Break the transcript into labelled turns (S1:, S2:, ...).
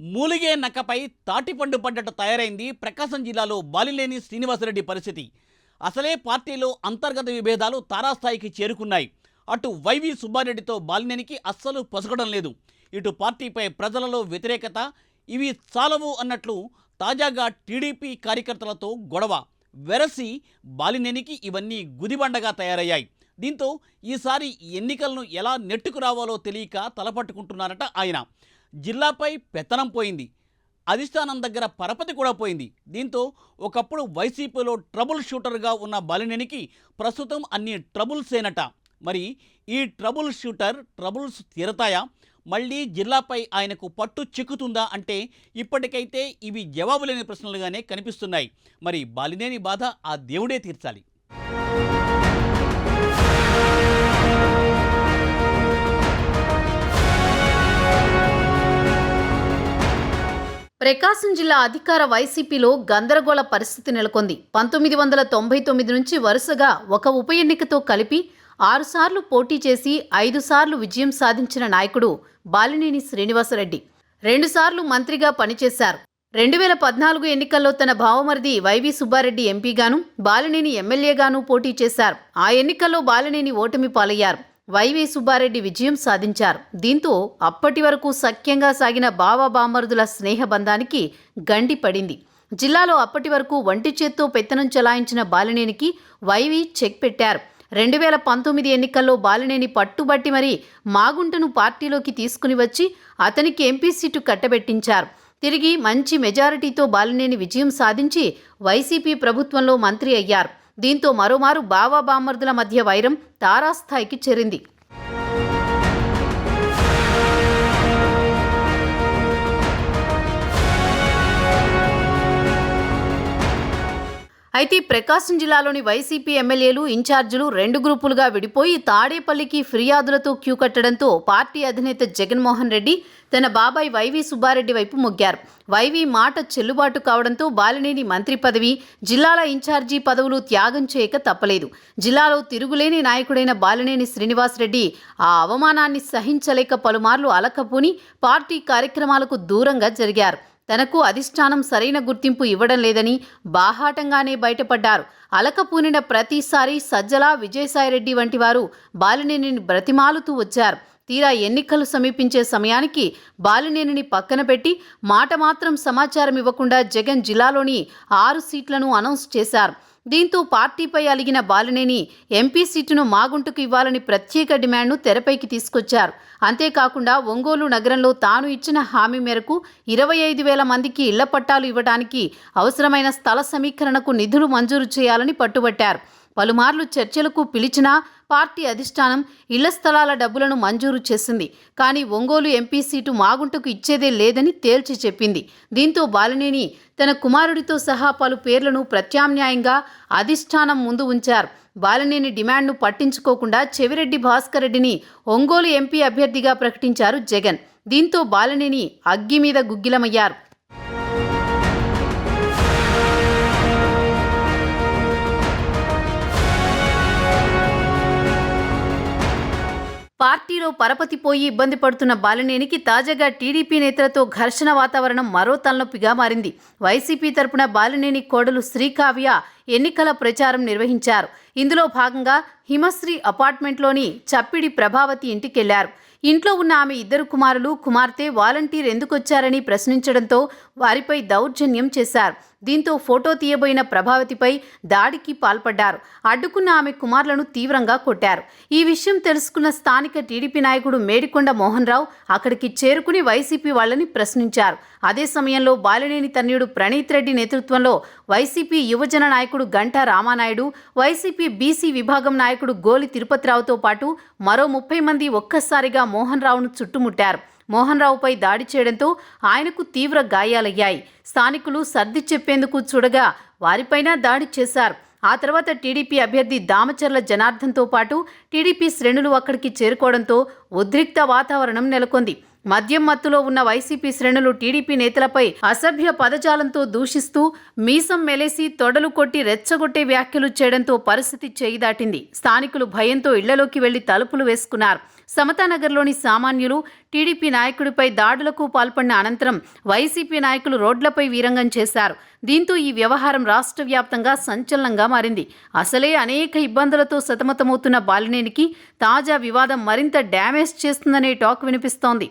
S1: మూలిగే నక్కపై తాటిపండు పడ్డట్టు తయారైంది ప్రకాశం జిల్లాలో బాలిలేని శ్రీనివాసరెడ్డి పరిస్థితి. అసలే పార్టీలో అంతర్గత విభేదాలు తారాస్థాయికి చేరుకున్నాయి. అటు వైవి సుబ్బారెడ్డితో బాలినేనికి అస్సలు పొసగడం లేదు. ఇటు పార్టీపై ప్రజలలో వ్యతిరేకత ఇవి చాలవు అన్నట్లు తాజాగా టీడీపీ కార్యకర్తలతో గొడవ. వెరసి బాలినేనికి ఇవన్నీ గుదిబండగా తయారయ్యాయి. దీంతో ఈసారి ఎన్నికలను ఎలా నెట్టుకురావాలో తెలియక తలపట్టుకుంటున్నారట ఆయన. జిల్లాపై పెత్తనం పోయింది. అధిష్టానం దగ్గర పరపతి కూడా పోయింది. దీంతో ఒకప్పుడు వైసీపీలో ట్రబుల్ షూటర్గా ఉన్న బాలినేనికి ప్రస్తుతం అన్ని ట్రబుల్సేనట మరి ఈ ట్రబుల్ షూటర్ ట్రబుల్స్ తీరతాయా? మళ్ళీ జిల్లాపై ఆయనకు పట్టు చిక్కుతుందా అంటే ఇప్పటికైతే ఇవి జవాబులేని ప్రశ్నలుగానే కనిపిస్తున్నాయి. మరి బాలినేని బాధ ఆ దేవుడే తీర్చాలి.
S2: ప్రకాశం జిల్లా అధికార వైసీపీలో గందరగోళ పరిస్థితి నెలకొంది. పంతొమ్మిది వందల తొంభై తొమ్మిది నుంచి వరుసగా ఒక ఉప ఎన్నికతో కలిపి ఆరుసార్లు పోటీ చేసి ఐదు సార్లు విజయం సాధించిన నాయకుడు బాలినేని శ్రీనివాసరెడ్డి. రెండుసార్లు మంత్రిగా పనిచేశారు. రెండు వేల పద్నాలుగు ఎన్నికల్లో తన భావమరిది వైవి సుబ్బారెడ్డి ఎంపీగాను బాలినేని ఎమ్మెల్యేగాను పోటీ చేశారు. ఆ ఎన్నికల్లో బాలినేని ఓటమి పాలయ్యారు. వైవి సుబ్బారెడ్డి విజయం సాధించారు. దీంతో అప్పటి వరకు సఖ్యంగా సాగిన బావ బామరుదుల స్నేహబంధానికి గండి పడింది. జిల్లాలో అప్పటి వరకు వంటి చేత్తో పెత్తనం చెలాయించిన బాలినేనికి వైవి చెక్ పెట్టారు. రెండు వేల పంతొమ్మిది ఎన్నికల్లో బాలినేని పట్టుబట్టి మరీ మాగుంటను పార్టీలోకి తీసుకుని వచ్చి అతనికి ఎంపీ సీటు కట్టబెట్టించారు. తిరిగి మంచి మెజారిటీతో బాలినేని విజయం సాధించి వైసీపీ ప్రభుత్వంలో మంత్రి అయ్యారు. దీంతో మరోమారు బావా బామ్మర్దుల మధ్య వైరం తారాస్థాయికి చేరింది. అయితే ప్రకాశం జిల్లాలోని వైసీపీ ఎమ్మెల్యేలు ఇన్ఛార్జీలు రెండు గ్రూపులుగా విడిపోయి తాడేపల్లికి ఫిర్యాదులతో క్యూ కట్టడంతో పార్టీ అధినేత జగన్మోహన్ రెడ్డి తన బాబాయ్ వైవి సుబ్బారెడ్డి వైపు మొగ్గారు. వైవి మాట చెల్లుబాటు కావడంతో బాలినేని మంత్రి పదవి జిల్లాల ఇన్ఛార్జీ పదవులు త్యాగం చేయక తప్పలేదు. జిల్లాలో తిరుగులేని నాయకుడైన బాలినేని శ్రీనివాసరెడ్డి ఆ అవమానాన్ని సహించలేక పలుమార్లు అలకపోని పార్టీ కార్యక్రమాలకు దూరంగా జరిగారు. తనకు అధిష్టానం సరైన గుర్తింపు ఇవ్వడం లేదని బాహాటంగానే బయటపడ్డారు. అలకపూనిన ప్రతిసారి సజ్జల విజయసాయిరెడ్డి వంటి వారు బాలినేనిని బ్రతిమాలుతూ వచ్చారు. తీరా ఎన్నికలు సమీపించే సమయానికి బాలినేనిని పక్కన పెట్టి మాట మాత్రం సమాచారం ఇవ్వకుండా జగన్ జిల్లాలోని ఆరు సీట్లను అనౌన్స్ చేశారు. దీంతో పార్టీపై అలిగిన బాలినేని ఎంపీ సీటును మాగుంటుకు ఇవ్వాలని ప్రత్యేక డిమాండ్ను తెరపైకి తీసుకొచ్చారు. అంతేకాకుండా ఒంగోలు నగరంలో తాను ఇచ్చిన హామీ మేరకు ఇరవై ఐదు వేల మందికి ఇళ్ళ పట్టాలు ఇవ్వడానికి అవసరమైన స్థల సమీకరణకు నిధులు మంజూరు చేయాలని పట్టుబట్టారు. పలుమార్లు చర్చలకు పిలిచినా పార్టీ అధిష్టానం ఇళ్ళ స్థలాల డబ్బులను మంజూరు చేసింది. కానీ ఒంగోలు ఎంపీ సీటు మాగుంటకు ఇచ్చేదే లేదని తేల్చి చెప్పింది. దీంతో బాలినేని తన కుమారుడితో సహా పలు పేర్లను ప్రత్యామ్నాయంగా అధిష్టానం ముందు ఉంచారు. బాలినేని డిమాండ్ను పట్టించుకోకుండా చెవిరెడ్డి భాస్కర్ రెడ్డిని ఒంగోలు ఎంపీ అభ్యర్థిగా ప్రకటించారు జగన్. దీంతో బాలినేని అగ్గి మీద గుగ్గిలమయ్యారు. పార్టీలో పరపతిపోయి ఇబ్బంది పడుతున్న బాలినేనికి తాజాగా టీడీపీ నేతలతో ఘర్షణ వాతావరణం మరో తలనొప్పిగా మారింది. వైసీపీ తరపున బాలినేని కోడలు శ్రీకావ్య ఎన్నికల ప్రచారం నిర్వహించారు. ఇందులో భాగంగా హిమశ్రీ అపార్ట్మెంట్లోని చప్పిడి ప్రభావతి ఇంటికెళ్ళారు. ఇంట్లో ఉన్న ఆమె ఇద్దరు కుమారులు కుమార్తె వాలంటీర్ ఎందుకొచ్చారని ప్రశ్నించడంతో వారిపై దౌర్జన్యం చేశారు. దీంతో ఫోటో తీయబోయిన ప్రభావతిపై దాడికి పాల్పడ్డారు. అడ్డుకున్న ఆమె కుమారులను తీవ్రంగా కొట్టారు. ఈ విషయం తెలుసుకున్న స్థానిక టీడీపీ నాయకుడు మేడికొండ మోహన్ రావు అక్కడికి చేరుకుని వైసీపీ వాళ్ళని ప్రశ్నించారు. అదే సమయంలో బాలినేని తన్యుడు ప్రణీత్ రెడ్డి నేతృత్వంలో వైసీపీ యువజన నాయకుడు నాయకుడు గంటా రామానాయుడు వైసీపీ బీసీ విభాగం నాయకుడు గోలి తిరుపతిరావుతో పాటు మరో ముప్పై మంది ఒక్కసారిగా మోహన్ రావును చుట్టుముట్టారు. మోహన్ రావుపై దాడి చేయడంతో ఆయనకు తీవ్ర గాయాలయ్యాయి. స్థానికులు సర్ది చెప్పేందుకు చూడగా వారిపైన దాడి చేశారు. ఆ తర్వాత టీడీపీ అభ్యర్థి దామచర్ల జనార్దన్తో పాటు టీడీపీ శ్రేణులు అక్కడికి చేరుకోవడంతో ఉద్రిక్త వాతావరణం నెలకొంది. మద్యం మత్తులో ఉన్న వైసీపీ శ్రేణులు టీడీపీ నేతలపై అసభ్య పదజాలంతో దూషిస్తూ మీసం మెలేసి తొడలు కొట్టి రెచ్చగొట్టే వ్యాఖ్యలు చేయడంతో పరిస్థితి చేయి దాటింది. స్థానికులు భయంతో ఇళ్ళలోకి వెళ్ళి తలుపులు వేసుకున్నారు. సమతానగర్లోని సామాన్యులు టీడీపీ నాయకుడిపై దాడులకు పాల్పడిన అనంతరం వైసీపీ నాయకులు రోడ్లపై వీరంగం చేశారు. దీంతో ఈ వ్యవహారం రాష్ట్ర వ్యాప్తంగా సంచలనంగా మారింది. అసలే అనేక ఇబ్బందులతో సతమతమవుతున్న బాలినేనికి తాజా వివాదం మరింత డ్యామేజ్ చేస్తుందనే టాక్ వినిపిస్తోంది.